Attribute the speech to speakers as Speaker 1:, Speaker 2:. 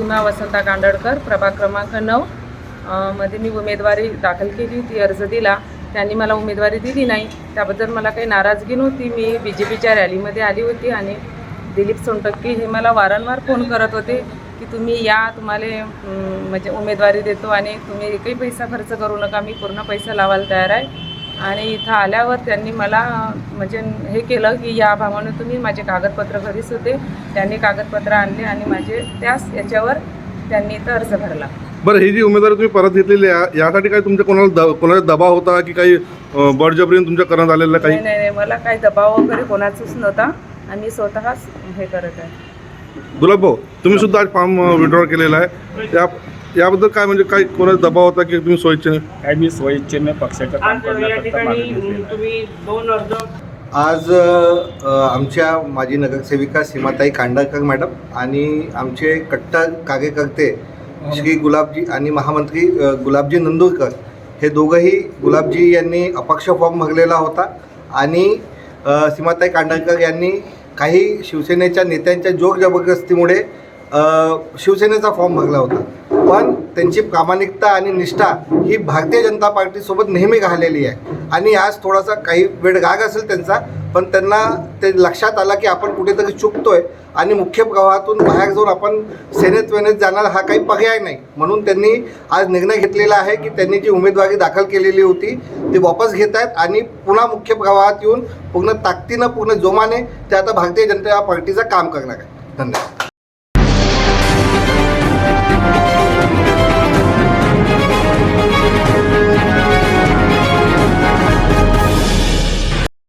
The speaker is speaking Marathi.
Speaker 1: सीमा वसंता कांदळकर प्रभाग क्रमांक नऊ. मध्ये मी उमेदवारी दाखल केली होती अर्ज दिला. त्यांनी मला उमेदवारी दिली नाही. त्याबद्दल मला काही नाराजगी नव्हती. मी बी जे पीच्या रॅलीमध्ये आली होती आणि दिलीप सोनटक्की हे मला वारंवार फोन करत होते की तुम्ही या तुम्हाला म्हणजे उमेदवारी देतो आणि तुम्ही एकही पैसा खर्च करू नका. मी पूर्ण पैसा लावायला तयार आहे. आणि इथं आल्यावर त्यांनी मला म्हणजे हे केलं की या भावाने तुम्ही माझे कागदपत्र घरीच होते. त्यांनी कागदपत्र आणले आणि माझे त्याच याच्यावर त्यांनी इथं अर्ज भरला.
Speaker 2: बरं ही जी उमेदवारी तुम्ही परत घेतलेली आहे यासाठी काही तुमच्या कोणाला द कोणाचा दबाव होता की काही बळजबरीने तुमच्या करण्यात आलेलं काही?
Speaker 1: नाही नाही नाही मला काही दबाव वगैरे कोणाचाच नव्हता. आणि मी स्वतःच हे करत आहे.
Speaker 2: गुलाब भाऊ तुम्ही सुद्धा आज फॉर्म विड्रॉ केलेला आहे. त्या याबद्दल काय म्हणजे काही कोणाचा दबाव होता की तुम्ही सोयीचे
Speaker 3: काय मी स्वइच्छेने पक्षाच्या काम
Speaker 4: आज या
Speaker 3: करण्याकरता
Speaker 4: ठिकाणी
Speaker 3: मागणी केलेली आहे.
Speaker 4: तुम्ही दोन अर्ज
Speaker 5: आज अ, आमच्या माजी नगरसेविका सीमाताई कांडळकर मॅडम आणि आमचे कट्टर कार्यकर्ते श्री गुलाबजी आणि महामंत्री अ, गुलाबजी नंदुरकर हे दोघंही गुलाबजी यांनी अपक्ष फॉर्म भरलेला होता आणि अ, सीमाताई कांडळकर यांनी काही शिवसेनेच्या नेत्यांच्या जोर जबरदस्तीमुळे शिवसेनेचा फॉर्म भरला होता. पण त्यांची प्रामाणिकता आणि निष्ठा ही भारतीय जनता पार्टीसोबत नेहमी घालेली आहे. आणि आज थोडासा काही वेळ गाग असेल त्यांचा पण त्यांना ते लक्षात आलं की आपण कुठेतरी चुकतोय आणि मुख्य प्रवाहातून बाहेर जाऊन आपण सेनेत वेनेत जाणार हा काही पर्याय नाही. म्हणून त्यांनी आज निर्णय घेतलेला आहे की त्यांनी जी उमेदवारी दाखल केलेली होती ती वापस घेत आहेत आणि पुन्हा मुख्य प्रवाहात येऊन पूर्ण ताकदीनं पूर्ण जोमाने ते आता भारतीय जनता पार्टीचं काम करणार आहे धन्यवाद.